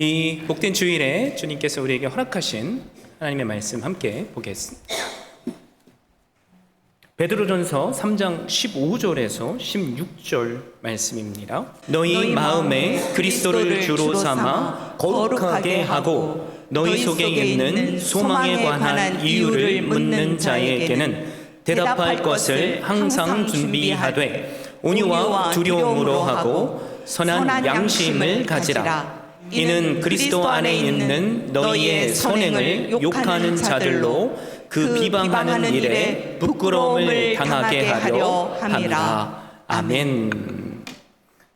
이 복된 주일에 주님께서 우리에게 허락하신 하나님의 말씀 함께 보겠습니다. 베드로전서 3장 15절에서 16절 말씀입니다. 너희, 너희 마음에 그리스도를 주로 삼아 거룩하게 하고 너희 속에 있는 소망에 관한 이유를 묻는 자에게는 대답할 것을 항상 준비하되 온유와 두려움으로 하고 선한 양심을 가지라. 이는 그리스도 안에 있는 너희의 선행을 욕하는 자들로 그 비방하는 일에 부끄러움을 당하게 하려 함이라. 아멘.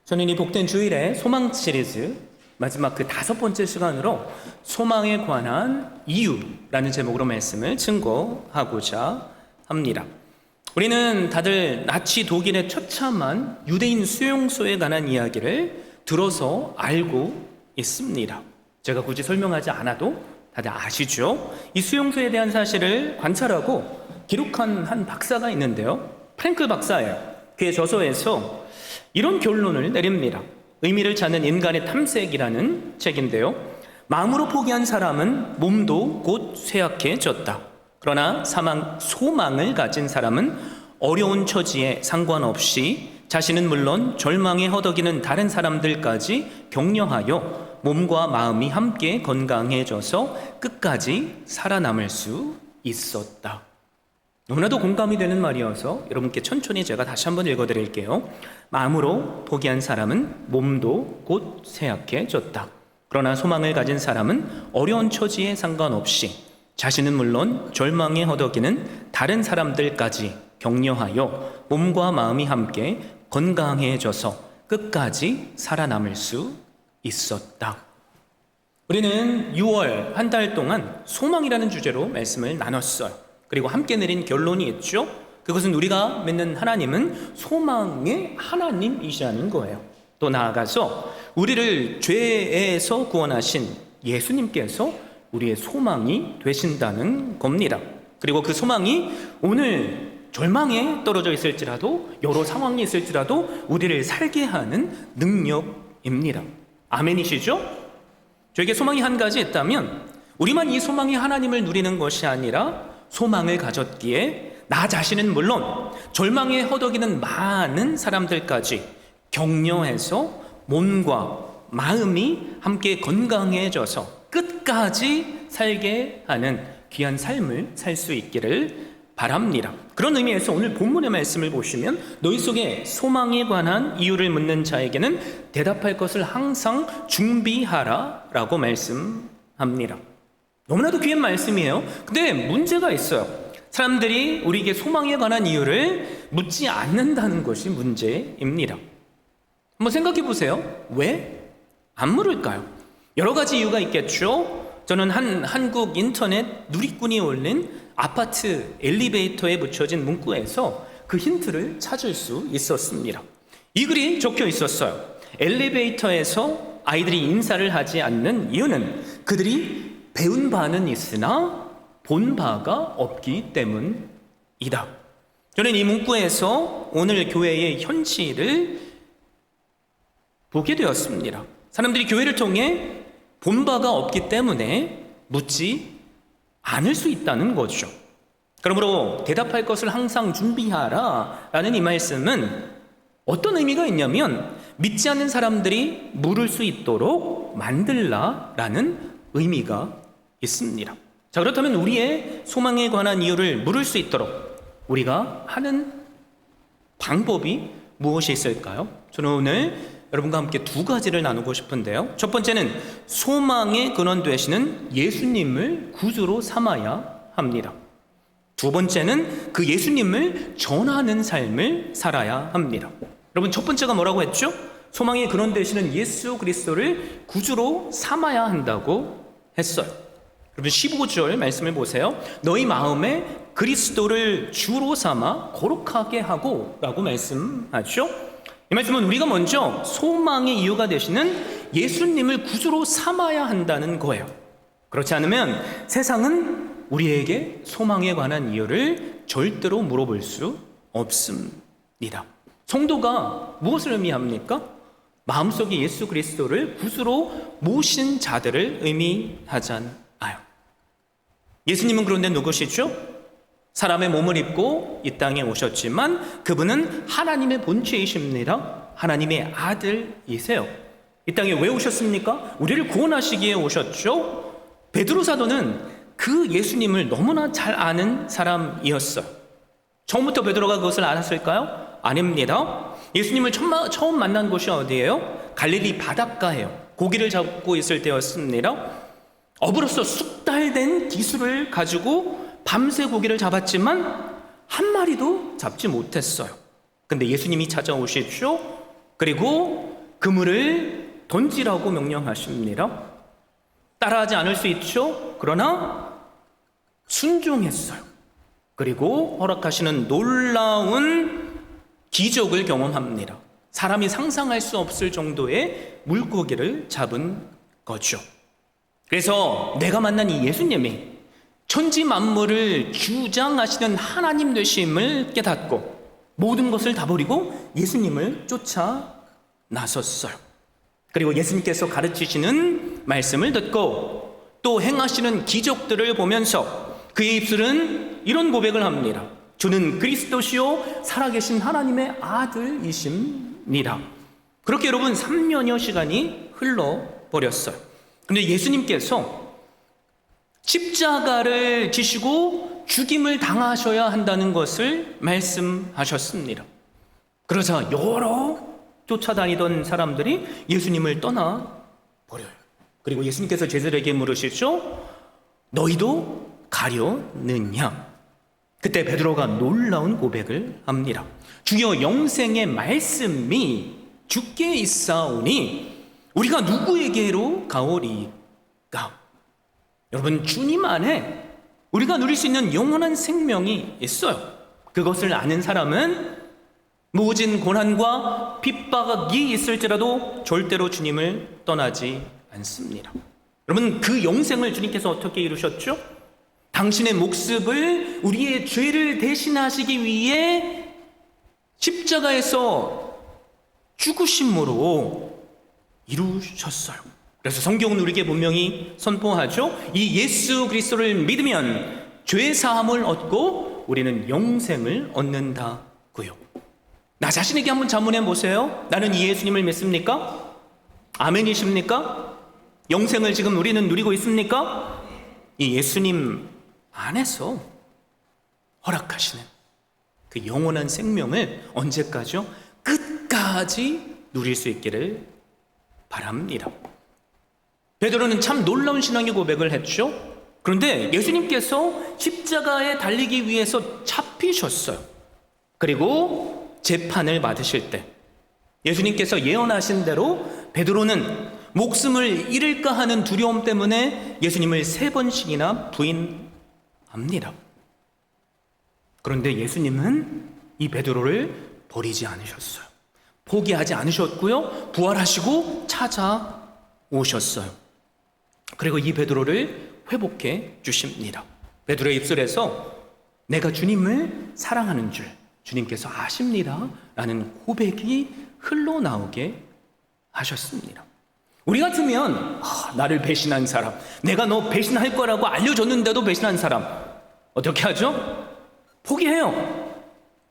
저는 이 복된 주일에 소망 시리즈 마지막 그 다섯 번째 시간으로 소망에 관한 이유라는 제목으로 말씀을 증거하고자 합니다. 우리는 다들 나치 독일의 처참한 유대인 수용소에 관한 이야기를 들어서 알고 있습니다. 제가 굳이 설명하지 않아도 다들 아시죠? 이 수용소에 대한 사실을 관찰하고 기록한 한 박사가 있는데요. 프랭클 박사예요. 그의 저서에서 이런 결론을 내립니다. 의미를 찾는 인간의 탐색이라는 책인데요. 마음으로 포기한 사람은 몸도 곧 쇠약해졌다. 그러나 사망, 소망을 가진 사람은 어려운 처지에 상관없이 자신은 물론 절망에 허덕이는 다른 사람들까지 격려하여 몸과 마음이 함께 건강해져서 끝까지 살아남을 수 있었다. 너무나도 공감이 되는 말이어서 여러분께 천천히 제가 다시 한번 읽어드릴게요. 마음으로 포기한 사람은 몸도 곧 쇠약해졌다. 그러나 소망을 가진 사람은 어려운 처지에 상관없이 자신은 물론 절망에 허덕이는 다른 사람들까지 격려하여 몸과 마음이 함께 건강해져서 끝까지 살아남을 수 있었다. 우리는 6월 한 달 동안 소망이라는 주제로 말씀을 나눴어요. 그리고 함께 내린 결론이 있죠. 그것은 우리가 믿는 하나님은 소망의 하나님이시라는 거예요. 또 나아가서 우리를 죄에서 구원하신 예수님께서 우리의 소망이 되신다는 겁니다. 그리고 그 소망이 오늘 절망에 떨어져 있을지라도 여러 상황이 있을지라도 우리를 살게 하는 능력입니다. 아멘이시죠? 저에게 소망이 한 가지 있다면 우리만 이 소망이 하나님을 누리는 것이 아니라 소망을 가졌기에 나 자신은 물론 절망에 허덕이는 많은 사람들까지 격려해서 몸과 마음이 함께 건강해져서 끝까지 살게 하는 귀한 삶을 살 수 있기를 바랍니다. 그런 의미에서 오늘 본문의 말씀을 보시면 너희 속에 소망에 관한 이유를 묻는 자에게는 대답할 것을 항상 준비하라 라고 말씀합니다. 너무나도 귀한 말씀이에요. 근데 문제가 있어요. 사람들이 우리에게 소망에 관한 이유를 묻지 않는다는 것이 문제입니다. 한번 생각해 보세요. 왜? 안 물을까요? 여러 가지 이유가 있겠죠. 저는 한 한국 인터넷 누리꾼이 올린 아파트 엘리베이터에 붙여진 문구에서 그 힌트를 찾을 수 있었습니다. 이 글이 적혀 있었어요. 엘리베이터에서 아이들이 인사를 하지 않는 이유는 그들이 배운 바는 있으나 본 바가 없기 때문이다. 저는 이 문구에서 오늘 교회의 현실을 보게 되었습니다. 사람들이 교회를 통해 본 바가 없기 때문에 묻지 않을 수 있다는 거죠. 그러므로 대답할 것을 항상 준비하라 라는 이 말씀은 어떤 의미가 있냐면 믿지 않는 사람들이 물을 수 있도록 만들라 라는 의미가 있습니다. 자, 그렇다면 우리의 소망에 관한 이유를 물을 수 있도록 우리가 하는 방법이 무엇이 있을까요? 저는 오늘 여러분과 함께 두 가지를 나누고 싶은데요. 첫 번째는 소망의 근원 되시는 예수님을 구주로 삼아야 합니다. 두 번째는 그 예수님을 전하는 삶을 살아야 합니다. 여러분 첫 번째가 뭐라고 했죠? 소망의 근원 되시는 예수 그리스도를 구주로 삼아야 한다고 했어요. 여러분 15절 말씀을 보세요. 너희 마음에 그리스도를 주로 삼아 거룩하게 하고라고 말씀하죠. 이 말씀은 우리가 먼저 소망의 이유가 되시는 예수님을 구주로 삼아야 한다는 거예요. 그렇지 않으면 세상은 우리에게 소망에 관한 이유를 절대로 물어볼 수 없습니다. 성도가 무엇을 의미합니까? 마음속에 예수 그리스도를 구주로 모신 자들을 의미하잖아요. 예수님은 그런데 누구시죠? 사람의 몸을 입고 이 땅에 오셨지만 그분은 하나님의 본체이십니다. 하나님의 아들이세요. 이 땅에 왜 오셨습니까? 우리를 구원하시기에 오셨죠. 베드로 사도는 그 예수님을 너무나 잘 아는 사람이었어요. 처음부터 베드로가 그것을 알았을까요? 아닙니다. 예수님을 처음, 처음 만난 곳이 어디예요? 갈릴리 바닷가예요. 고기를 잡고 있을 때였습니다. 어부로서 숙달된 기술을 가지고 밤새 고기를 잡았지만 한 마리도 잡지 못했어요. 근데 예수님이 찾아오시죠. 그리고 그물을 던지라고 명령하십니다. 따라하지 않을 수 있죠. 그러나 순종했어요. 그리고 허락하시는 놀라운 기적을 경험합니다. 사람이 상상할 수 없을 정도의 물고기를 잡은 거죠. 그래서 내가 만난 이 예수님이 천지 만물을 주장하시는 하나님 되심을 깨닫고 모든 것을 다 버리고 예수님을 쫓아 나섰어요. 그리고 예수님께서 가르치시는 말씀을 듣고 또 행하시는 기적들을 보면서 그의 입술은 이런 고백을 합니다. 주는 그리스도시요 살아계신 하나님의 아들이십니다. 그렇게 여러분 3년여 시간이 흘러버렸어요. 근데 예수님께서 십자가를 지시고 죽임을 당하셔야 한다는 것을 말씀하셨습니다. 그러자 여러 쫓아다니던 사람들이 예수님을 떠나 버려요. 그리고 예수님께서 제자들에게 물으시죠. 너희도 가려느냐? 그때 베드로가 놀라운 고백을 합니다. 주여 영생의 말씀이 주께 있사오니 우리가 누구에게로 가오리까? 여러분 주님 안에 우리가 누릴 수 있는 영원한 생명이 있어요. 그것을 아는 사람은 모진 고난과 핍박이 있을지라도 절대로 주님을 떠나지 않습니다. 여러분 그 영생을 주님께서 어떻게 이루셨죠? 당신의 목숨을 우리의 죄를 대신하시기 위해 십자가에서 죽으심으로 이루셨어요. 그래서 성경은 우리에게 분명히 선포하죠. 이 예수 그리스도를 믿으면 죄 사함을 얻고 우리는 영생을 얻는다고요. 나 자신에게 한번 자문해 보세요. 나는 이 예수님을 믿습니까? 아멘이십니까? 영생을 지금 우리는 누리고 있습니까? 이 예수님 안에서 허락하시는 그 영원한 생명을 언제까지요? 끝까지 누릴 수 있기를 바랍니다. 베드로는 참 놀라운 신앙의 고백을 했죠. 그런데 예수님께서 십자가에 달리기 위해서 잡히셨어요. 그리고 재판을 받으실 때 예수님께서 예언하신 대로 베드로는 목숨을 잃을까 하는 두려움 때문에 예수님을 세 번씩이나 부인합니다. 그런데 예수님은 이 베드로를 버리지 않으셨어요. 포기하지 않으셨고요. 부활하시고 찾아오셨어요. 그리고 이 베드로를 회복해 주십니다. 베드로의 입술에서 내가 주님을 사랑하는 줄 주님께서 아십니다. 라는 고백이 흘러나오게 하셨습니다. 우리 같으면 아, 나를 배신한 사람, 내가 너 배신할 거라고 알려줬는데도 배신한 사람 어떻게 하죠? 포기해요.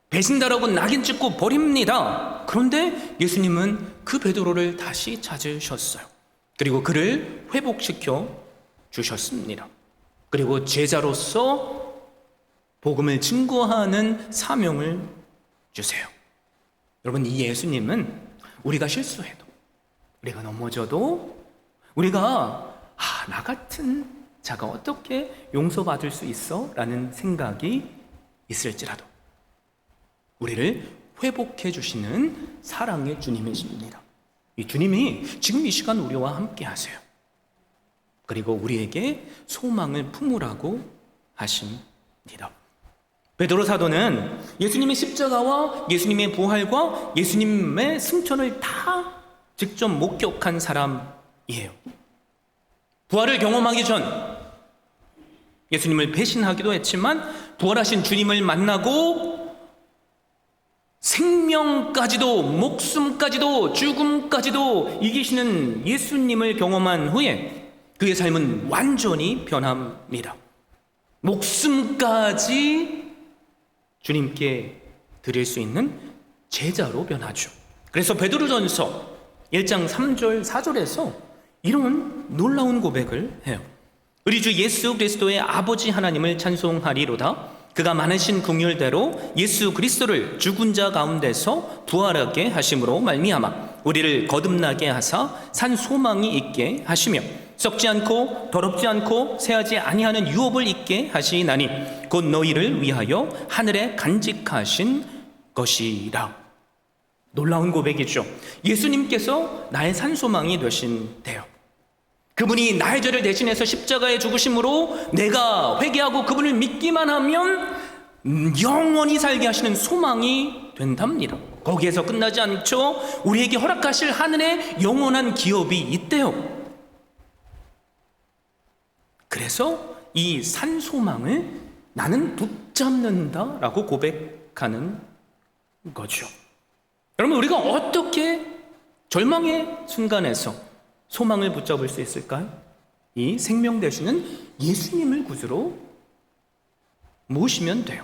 배신다라고 낙인 찍고 버립니다. 그런데 예수님은 그 베드로를 다시 찾으셨어요. 그리고 그를 회복시켜 주셨습니다. 그리고 제자로서 복음을 증거하는 사명을 주세요. 여러분, 이 예수님은 우리가 실수해도, 우리가 넘어져도, 우리가, 아, 나 같은 자가 어떻게 용서받을 수 있어? 라는 생각이 있을지라도, 우리를 회복해 주시는 사랑의 주님이십니다. 이 주님이 지금 이 시간 우리와 함께 하세요. 그리고 우리에게 소망을 품으라고 하십니다. 베드로 사도는 예수님의 십자가와 예수님의 부활과 예수님의 승천을 다 직접 목격한 사람이에요. 부활을 경험하기 전 예수님을 배신하기도 했지만 부활하신 주님을 만나고 생명 생명까지도 목숨까지도 죽음까지도 이기시는 예수님을 경험한 후에 그의 삶은 완전히 변합니다. 목숨까지 주님께 드릴 수 있는 제자로 변하죠. 그래서 베드로전서 1장 3절 4절에서 이런 놀라운 고백을 해요. 우리 주 예수 그리스도의 아버지 하나님을 찬송하리로다. 그가 많으신 긍휼대로 예수 그리스도를 죽은 자 가운데서 부활하게 하심으로 말미암아 우리를 거듭나게 하사 산 소망이 있게 하시며 썩지 않고 더럽지 않고 새하지 아니하는 유업을 있게 하시나니 곧 너희를 위하여 하늘에 간직하신 것이라. 놀라운 고백이죠. 예수님께서 나의 산 소망이 되신대요. 그분이 나의 죄를 대신해서 십자가에 죽으심으로 내가 회개하고 그분을 믿기만 하면 음, 영원히 살게 하시는 소망이 된답니다. 거기에서 끝나지 않죠. 우리에게 허락하실 하늘의 영원한 기업이 있대요. 그래서 이 산 소망을 나는 붙잡는다라고 고백하는 거죠. 여러분 우리가 어떻게 절망의 순간에서 소망을 붙잡을 수 있을까요? 이 생명 되시는 예수님을 구주로 모시면 돼요.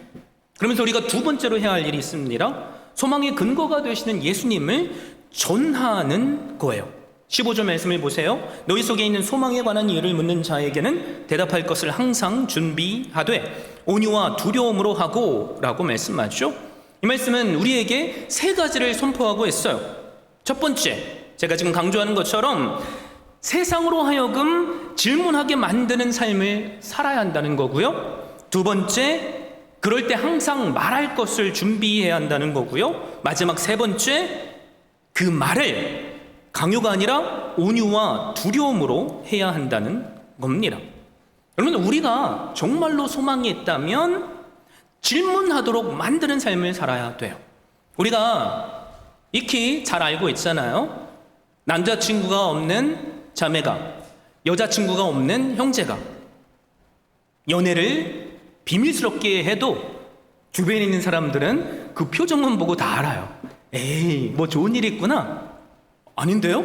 그러면서 우리가 두 번째로 해야 할 일이 있습니다. 소망의 근거가 되시는 예수님을 전하는 거예요. 15절 말씀을 보세요. 너희 속에 있는 소망에 관한 이유를 묻는 자에게는 대답할 것을 항상 준비하되 온유와 두려움으로 하고 라고 말씀하죠. 이 말씀은 우리에게 세 가지를 선포하고 있어요. 첫 번째, 제가 지금 강조하는 것처럼 세상으로 하여금 질문하게 만드는 삶을 살아야 한다는 거고요. 두 번째, 그럴 때 항상 말할 것을 준비해야 한다는 거고요. 마지막 세 번째, 그 말을 강요가 아니라 온유와 두려움으로 해야 한다는 겁니다. 여러분, 우리가 정말로 소망이 있다면 질문하도록 만드는 삶을 살아야 돼요. 우리가 익히 잘 알고 있잖아요. 남자친구가 없는 자매가, 여자친구가 없는 형제가 연애를 비밀스럽게 해도 주변에 있는 사람들은 그 표정만 보고 다 알아요. 에이, 뭐 좋은 일 있구나. 아닌데요?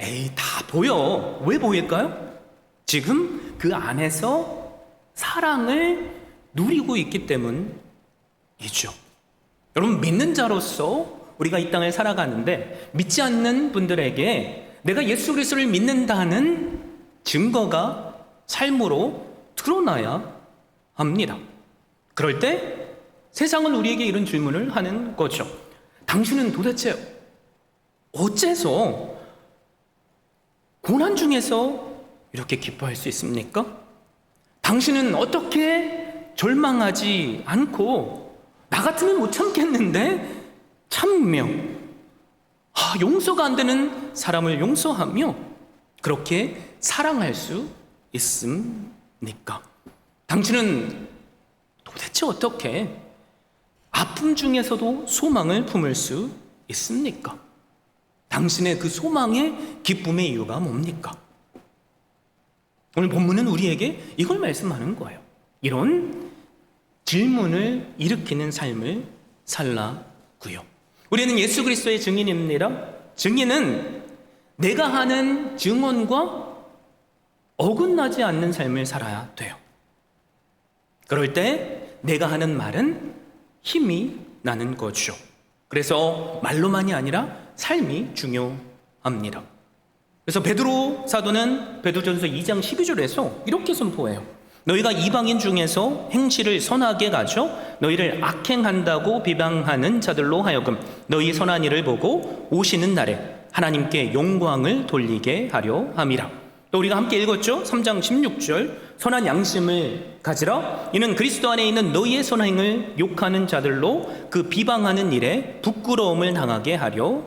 에이, 다 보여. 왜 보일까요? 지금 그 안에서 사랑을 누리고 있기 때문이죠. 여러분, 믿는 자로서 우리가 이 땅을 살아가는데 믿지 않는 분들에게 내가 예수 그리스도를 믿는다는 증거가 삶으로 드러나야 합니다. 그럴 때 세상은 우리에게 이런 질문을 하는 거죠. 당신은 도대체 어째서 고난 중에서 이렇게 기뻐할 수 있습니까? 당신은 어떻게 절망하지 않고 나 같으면 못 참겠는데 참며 아, 용서가 안 되는 사람을 용서하며 그렇게 사랑할 수 있습니까? 당신은 도대체 어떻게 아픔 중에서도 소망을 품을 수 있습니까? 당신의 그 소망의 기쁨의 이유가 뭡니까? 오늘 본문은 우리에게 이걸 말씀하는 거예요. 이런 질문을 일으키는 삶을 살라고요. 우리는 예수 그리스도의 증인입니다. 증인은 내가 하는 증언과 어긋나지 않는 삶을 살아야 돼요. 그럴 때 내가 하는 말은 힘이 나는 거죠. 그래서 말로만이 아니라 삶이 중요합니다. 그래서 베드로 사도는 베드로전서 2장 12절에서 이렇게 선포해요. 너희가 이방인 중에서 행실을 선하게 가져 너희를 악행한다고 비방하는 자들로 하여금 너희 선한 일을 보고 오시는 날에 하나님께 영광을 돌리게 하려 함이라. 또 우리가 함께 읽었죠? 3장 16절 선한 양심을 가지라 이는 그리스도 안에 있는 너희의 선행을 욕하는 자들로 그 비방하는 일에 부끄러움을 당하게 하려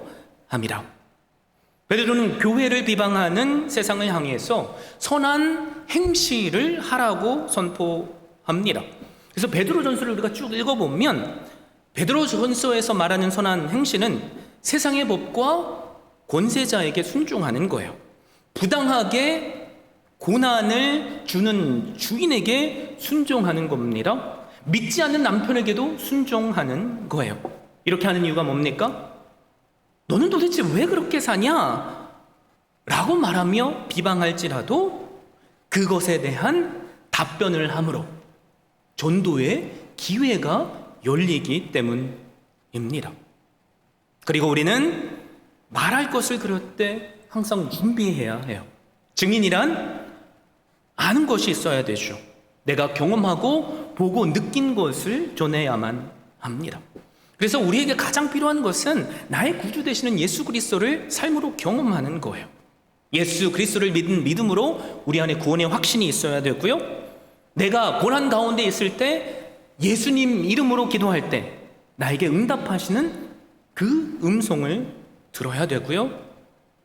함이라. 베드로는 교회를 비방하는 세상을 향해서 선한 행실을 하라고 선포합니다. 그래서 베드로 전서를 우리가 쭉 읽어보면 베드로 전서에서 말하는 선한 행실은 세상의 법과 권세자에게 순종하는 거예요. 부당하게 고난을 주는 주인에게 순종하는 겁니다. 믿지 않는 남편에게도 순종하는 거예요. 이렇게 하는 이유가 뭡니까? 너는 도대체 왜 그렇게 사냐? 라고 말하며 비방할지라도 그것에 대한 답변을 함으로 전도의 기회가 열리기 때문입니다. 그리고 우리는 말할 것을 그럴 때 항상 준비해야 해요. 증인이란 아는 것이 있어야 되죠. 내가 경험하고 보고 느낀 것을 전해야만 합니다. 그래서 우리에게 가장 필요한 것은 나의 구주 되시는 예수 그리스도를 삶으로 경험하는 거예요. 예수 그리스도를 믿은 믿음으로 우리 안에 구원의 확신이 있어야 되고요. 내가 고난 가운데 있을 때 예수님 이름으로 기도할 때 나에게 응답하시는 그 음성을 들어야 되고요.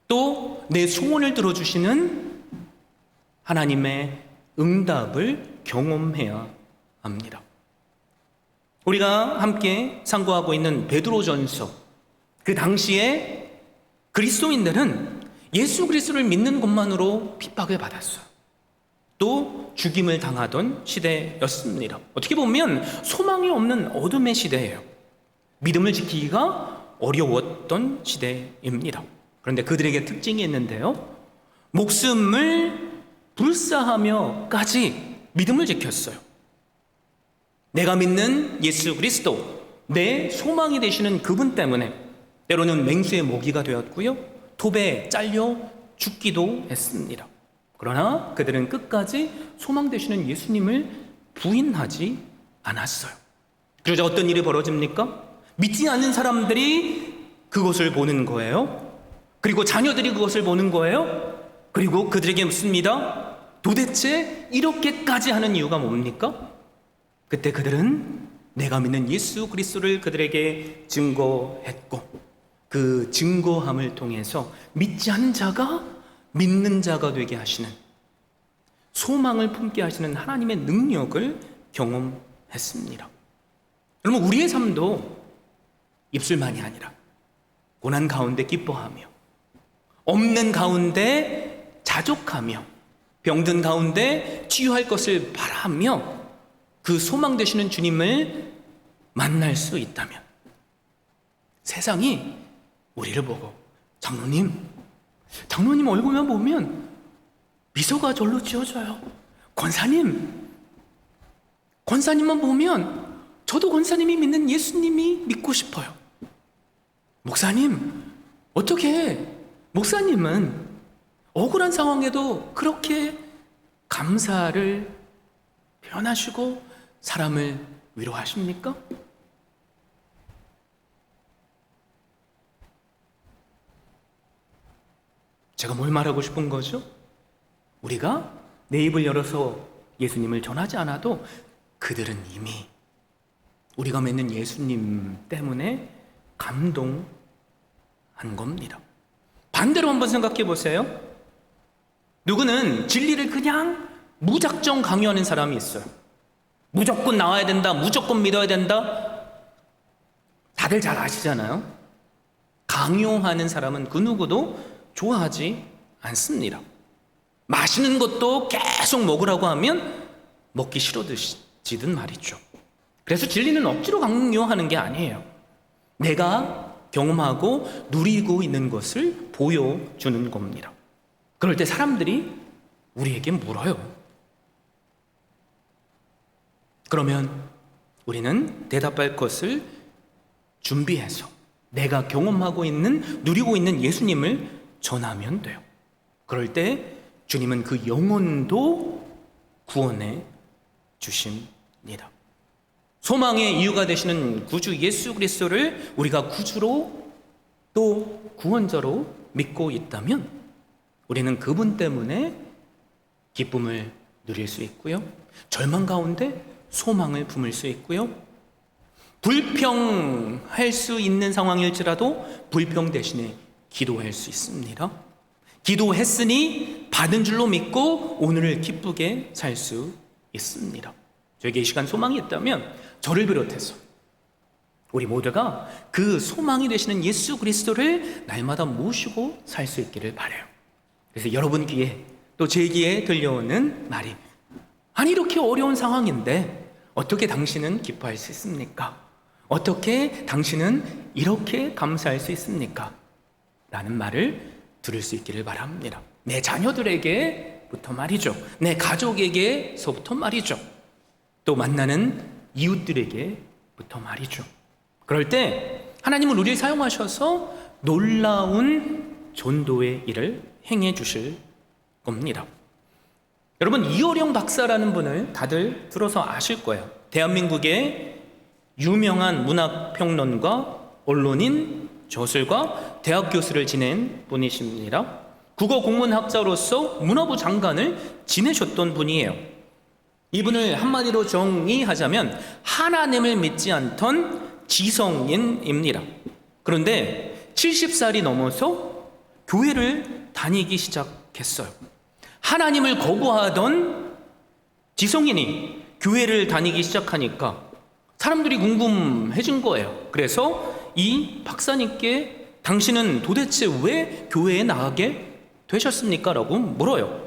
또 내 소원을 들어주시는 하나님의 응답을 경험해야 합니다. 우리가 함께 상고하고 있는 베드로전서 그 당시에 그리스도인들은 예수 그리스도를 믿는 것만으로 핍박을 받았어요. 또 죽임을 당하던 시대였습니다. 어떻게 보면 소망이 없는 어둠의 시대예요. 믿음을 지키기가 어려웠던 시대입니다. 그런데 그들에게 특징이 있는데요. 목숨을 불사하며까지 믿음을 지켰어요. 내가 믿는 예수 그리스도, 내 소망이 되시는 그분 때문에 때로는 맹수의 모기가 되었고요. 톱에 잘려 죽기도 했습니다. 그러나 그들은 끝까지 소망 되시는 예수님을 부인하지 않았어요. 그러자 어떤 일이 벌어집니까? 믿지 않는 사람들이 그것을 보는 거예요. 그리고 자녀들이 그것을 보는 거예요. 그리고 그들에게 묻습니다. 도대체 이렇게까지 하는 이유가 뭡니까? 그때 그들은 내가 믿는 예수 그리스도를 그들에게 증거했고 그 증거함을 통해서 믿지 않는 자가 믿는 자가 되게 하시는 소망을 품게 하시는 하나님의 능력을 경험했습니다. 여러분 우리의 삶도 입술만이 아니라 고난 가운데 기뻐하며 없는 가운데 자족하며 병든 가운데 치유할 것을 바라며 그 소망 되시는 주님을 만날 수 있다면 세상이 우리를 보고 장로님, 장로님 얼굴만 보면 미소가 절로 지어져요. 권사님, 권사님만 보면 저도 권사님이 믿는 예수님이 믿고 싶어요. 목사님, 어떻게 목사님은 억울한 상황에도 그렇게 감사를 표현하시고 사람을 위로하십니까? 제가 뭘 말하고 싶은 거죠? 우리가 내 입을 열어서 예수님을 전하지 않아도 그들은 이미 우리가 믿는 예수님 때문에 감동한 겁니다. 반대로 한번 생각해 보세요. 누구는 진리를 그냥 무작정 강요하는 사람이 있어요. 무조건 나와야 된다, 무조건 믿어야 된다. 다들 잘 아시잖아요. 강요하는 사람은 그 누구도 좋아하지 않습니다. 맛있는 것도 계속 먹으라고 하면 먹기 싫어지든 말이죠. 그래서 진리는 억지로 강요하는 게 아니에요. 내가 경험하고 누리고 있는 것을 보여주는 겁니다. 그럴 때 사람들이 우리에게 물어요. 그러면 우리는 대답할 것을 준비해서 내가 경험하고 있는, 누리고 있는 예수님을 전하면 돼요. 그럴 때 주님은 그 영혼도 구원해 주십니다. 소망의 이유가 되시는 구주 예수 그리스도를 우리가 구주로 또 구원자로 믿고 있다면 우리는 그분 때문에 기쁨을 누릴 수 있고요. 절망 가운데 소망을 품을 수 있고요. 불평할 수 있는 상황일지라도 불평 대신에 기도할 수 있습니다. 기도했으니 받은 줄로 믿고 오늘을 기쁘게 살 수 있습니다. 저에게 이 시간 소망이 있다면 저를 비롯해서 우리 모두가 그 소망이 되시는 예수 그리스도를 날마다 모시고 살 수 있기를 바래요. 그래서 여러분 귀에 또 제 귀에 들려오는 말이 아니 이렇게 어려운 상황인데 어떻게 당신은 기뻐할 수 있습니까? 어떻게 당신은 이렇게 감사할 수 있습니까? 라는 말을 들을 수 있기를 바랍니다. 내 자녀들에게부터 말이죠. 내 가족에게서부터 말이죠. 또 만나는 이웃들에게부터 말이죠. 그럴 때 하나님은 우리를 사용하셔서 놀라운 전도의 일을 행해 주실 겁니다. 여러분 이호령 박사라는 분을 다들 들어서 아실 거예요. 대한민국의 유명한 문학 평론가, 언론인, 저술가, 대학 교수를 지낸 분이십니다. 국어 공문학자로서 문화부 장관을 지내셨던 분이에요. 이분을 한마디로 정의하자면 하나님을 믿지 않던 지성인입니다. 그런데 70살이 넘어서 교회를 다니기 시작했어요. 하나님을 거부하던 지성인이 교회를 다니기 시작하니까 사람들이 궁금해진 거예요. 그래서 이 박사님께 당신은 도대체 왜 교회에 나가게 되셨습니까? 라고 물어요.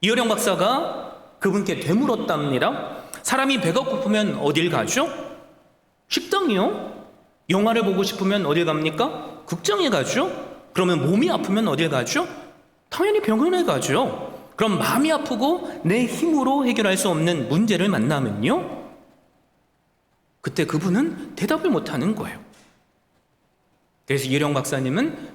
이어령 박사가 그분께 되물었답니다. 사람이 배가 고프면 어딜 가죠? 식당이요? 영화를 보고 싶으면 어딜 갑니까? 극장에 가죠? 그러면 몸이 아프면 어딜 가죠? 당연히 병원에 가죠. 그럼 마음이 아프고 내 힘으로 해결할 수 없는 문제를 만나면요? 그때 그분은 대답을 못 하는 거예요. 그래서 이령 박사님은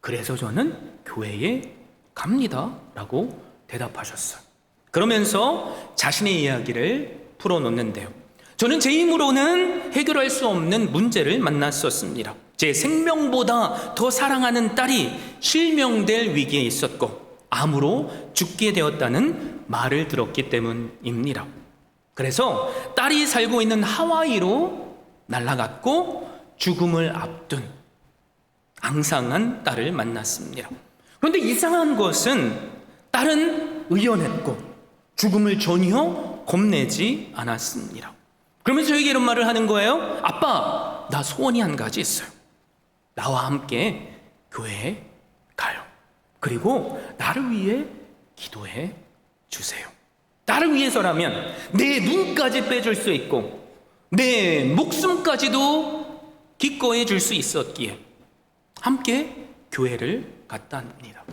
그래서 저는 교회에 갑니다. 라고 대답하셨어요. 그러면서 자신의 이야기를 풀어놓는데요. 저는 제 힘으로는 해결할 수 없는 문제를 만났었습니다. 제 생명보다 더 사랑하는 딸이 실명될 위기에 있었고, 암으로 죽게 되었다는 말을 들었기 때문입니다. 그래서 딸이 살고 있는 하와이로 날아갔고, 죽음을 앞둔 앙상한 딸을 만났습니다. 그런데 이상한 것은 딸은 의연했고, 죽음을 전혀 겁내지 않았습니다. 그러면서 저에게 이런 말을 하는 거예요. 아빠, 나 소원이 한 가지 있어요. 나와 함께 교회에 가요. 그리고 나를 위해 기도해 주세요. 나를 위해서라면 내 눈까지 빼줄 수 있고 내 목숨까지도 기꺼이 줄 수 있었기에 함께 교회를 갔다 합니다.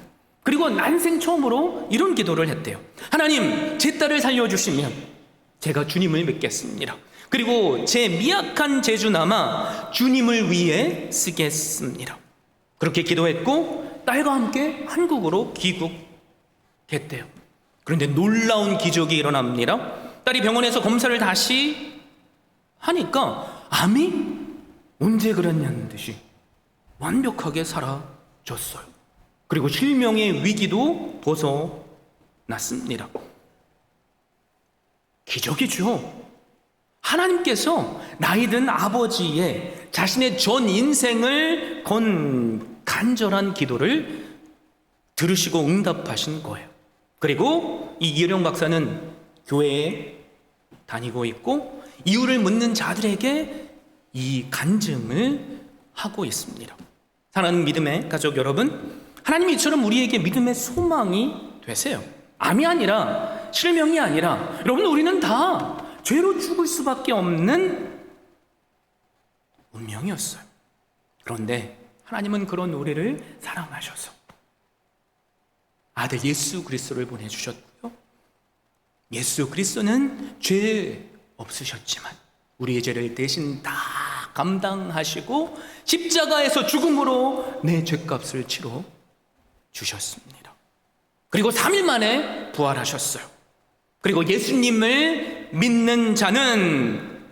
그리고 난생 처음으로 이런 기도를 했대요. 하나님, 제 딸을 살려주시면 제가 주님을 믿겠습니다. 그리고 제 미약한 재주남아 주님을 위해 쓰겠습니다. 그렇게 기도했고 딸과 함께 한국으로 귀국했대요. 그런데 놀라운 기적이 일어납니다. 딸이 병원에서 검사를 다시 하니까 암이 언제 그랬냐는 듯이 완벽하게 사라졌어요. 그리고 실명의 위기도 벗어났습니다. 기적이죠. 하나님께서 나이든 아버지의 자신의 전 인생을 건 간절한 기도를 들으시고 응답하신 거예요. 그리고 이 이령 박사는 교회에 다니고 있고 이유를 묻는 자들에게 이 간증을 하고 있습니다. 사랑하는 믿음의 가족 여러분, 하나님이 이처럼 우리에게 믿음의 소망이 되세요. 암이 아니라 실명이 아니라 여러분 우리는 다 죄로 죽을 수밖에 없는 운명이었어요. 그런데 하나님은 그런 우리를 사랑하셔서 아들 예수 그리스도를 보내주셨고요. 예수 그리스도는 죄 없으셨지만 우리의 죄를 대신 다 감당하시고 십자가에서 죽음으로 내 죄값을 치러 주셨습니다. 그리고 3일 만에 부활하셨어요. 그리고 예수님을 믿는 자는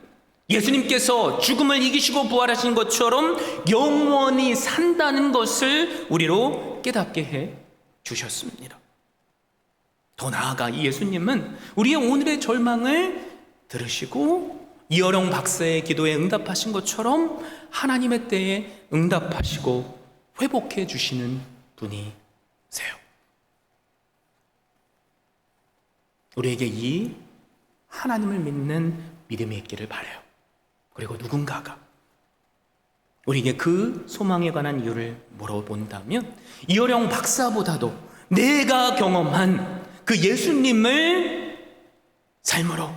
예수님께서 죽음을 이기시고 부활하신 것처럼 영원히 산다는 것을 우리로 깨닫게 해 주셨습니다. 더 나아가 이 예수님은 우리의 오늘의 절망을 들으시고 이어령 박사의 기도에 응답하신 것처럼 하나님의 때에 응답하시고 회복해 주시는 분이세요. 우리에게 이 하나님을 믿는 믿음이 있기를 바래요. 그리고 누군가가 우리에게 그 소망에 관한 이유를 물어본다면 이어령 박사보다도 내가 경험한 그 예수님을 삶으로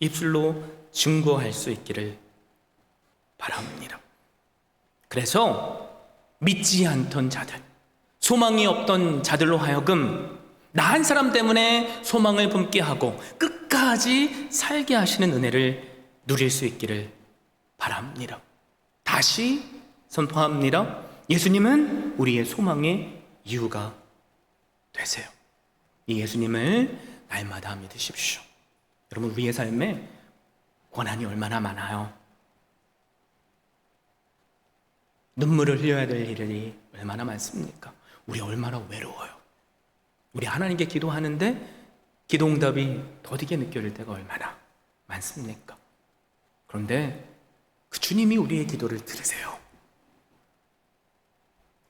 입술로 증거할 수 있기를 바랍니다. 그래서 믿지 않던 자들, 소망이 없던 자들로 하여금 나 한 사람 때문에 소망을 품게 하고 끝까지 살게 하시는 은혜를 누릴 수 있기를 바랍니다. 다시 선포합니다. 예수님은 우리의 소망의 이유가 되세요. 이 예수님을 날마다 믿으십시오. 여러분, 우리의 삶에 고난이 얼마나 많아요. 눈물을 흘려야 될 일이 얼마나 많습니까? 우리 얼마나 외로워요. 우리 하나님께 기도하는데 기도응답이 더디게 느껴질 때가 얼마나 많습니까? 그런데 그 주님이 우리의 기도를 들으세요.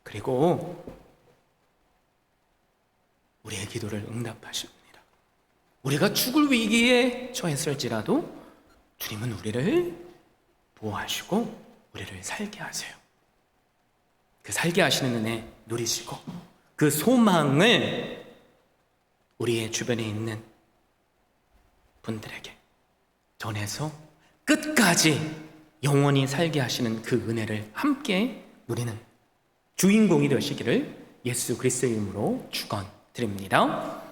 그리고 우리의 기도를 응답하십니다. 우리가 죽을 위기에 처했을지라도 주님은 우리를 보호하시고 우리를 살게 하세요. 그 살게 하시는 은혜 누리시고 그 소망을 우리의 주변에 있는 분들에게 전해서 끝까지 영원히 살게 하시는 그 은혜를 함께 누리는 주인공이 되시기를 예수 그리스도의 이름으로 축원드립니다.